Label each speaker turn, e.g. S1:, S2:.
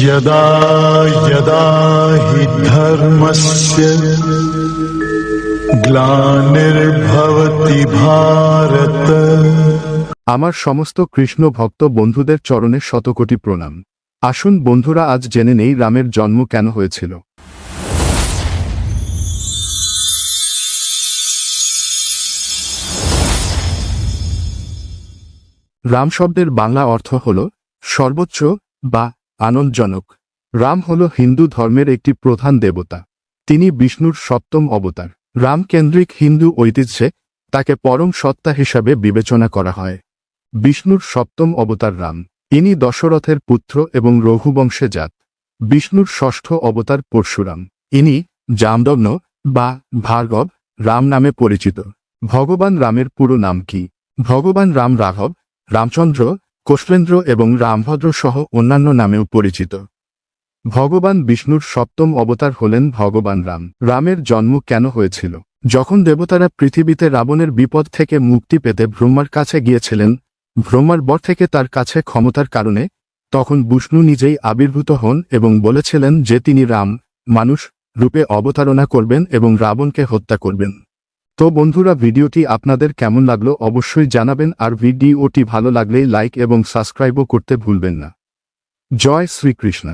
S1: यदा यदा हि धर्मस्य ग्लानिर्भवति भारत
S2: আমার সমস্ত কৃষ্ণ ভক্ত বন্ধুদের চরণে শতকোটি প্রণাম আসুন বন্ধুরা আজ জেনে নেই রামের জন্ম কেন হয়েছিল রাম শব্দের বাংলা অর্থ হল সর্বোচ্চ বা আনন্দজনক। রাম হল হিন্দু ধর্মের একটি প্রধান দেবতা। তিনি বিষ্ণুর সপ্তম অবতার। রামকেন্দ্রিক হিন্দু ঐতিহ্যে তাকে পরম সত্তা হিসাবে বিবেচনা করা হয়। বিষ্ণুর সপ্তম অবতার রাম। ইনি দশরথের পুত্র এবং রঘুবংশে জাত। বিষ্ণুর ষষ্ঠ অবতার পরশুরাম। ইনি জামদগ্ন বা ভার্গব রাম নামে পরিচিত। ভগবান রামের পুরো নাম কি? ভগবান রাম রাঘব, রামচন্দ্র কোশলেন্দ্র এবং রামভদ্র সহ অন্যান্য নামেও পরিচিত। ভগবান বিষ্ণুর সপ্তম অবতার হলেন ভগবান রাম। রামের জন্ম কেন হয়েছিল? যখন দেবতারা পৃথিবীতে রাবণের বিপদ থেকে মুক্তি পেতে ব্রহ্মার কাছে গিয়েছিলেন, ব্রহ্মার বর থেকে তার কাছে ক্ষমতার কারণে, তখন বিষ্ণু নিজেই আবির্ভূত হন এবং বলেছিলেন যে তিনি রাম, মানুষ, রূপে অবতারণা করবেন এবং রাবণকে হত্যা করবেন। তো বন্ধুরা, ভিডিওটি আপনাদের কেমন লাগল অবশ্যই জানাবেন, আর ভিডিওটি ভালো লাগলে লাইক এবং সাবস্ক্রাইবও করতে ভুলবেন না। জয় শ্রীকৃষ্ণ।